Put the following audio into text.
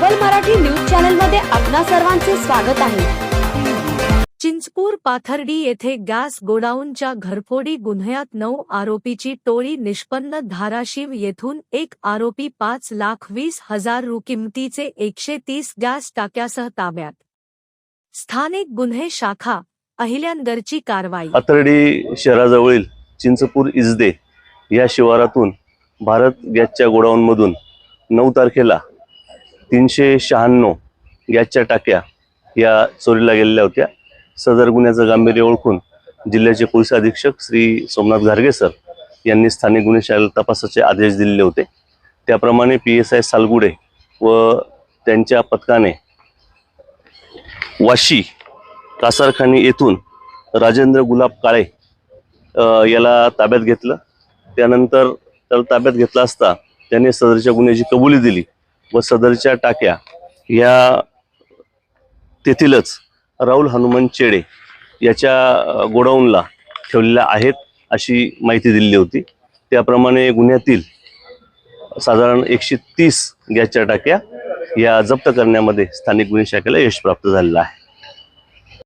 Global Marathi news चॅनलमध्ये आपणा सर्वांचे स्वागत आहे. चिंचपूर पाथर्डी येथे गॅस गोडाऊनच्या घरफोडी गुन्ह्यात नऊ आरोपीची टोळी निष्पन्न धाराशिव येथून एक आरोपी पाच लाख वीस हजार रु किमतीचे एकशे तीस गॅस टाक्यासह ताब्यात. स्थानिक गुन्हे शाखा अहिल्यानगरची कारवाई. पाथर्डी शहराजवळील चिंचपूर इजदे या शिवारातून भारत गॅसच्या गोडाऊनमधून नऊ तारखेला तीनशे शहाण्णव गॅसच्या टाक्या या चोरीला गेलेल्या होत्या. सदर गुन्ह्याचं गांभीर्य ओळखून जिल्ह्याचे पोलीस अधीक्षक श्री सोमनाथ घारगे सर यांनी स्थानिक गुन्हे शाखेला तपासाचे आदेश दिलेले होते. त्याप्रमाणे पी एस आय सालगुडे व त्यांच्या पथकाने वाशी कासारखानी येथून राजेंद्र गुलाब काळे याला ताब्यात घेतलं. त्यानंतर त्याला ताब्यात घेतला असता त्याने सदरच्या गुन्ह्याची कबुली दिली. व सदरच्या टाक्या या तेथीलच राहुल हनुमान चेडे याच्या गोडाऊनला ठेवलेल्या आहेत अशी माहिती दिलेली होती. त्याप्रमाणे गुन्ह्यातील साधारण एकशे तीस गॅसच्या टाक्या या जप्त करण्यामध्ये स्थानिक गुन्हे शाखेला यश प्राप्त झालेलं आहे.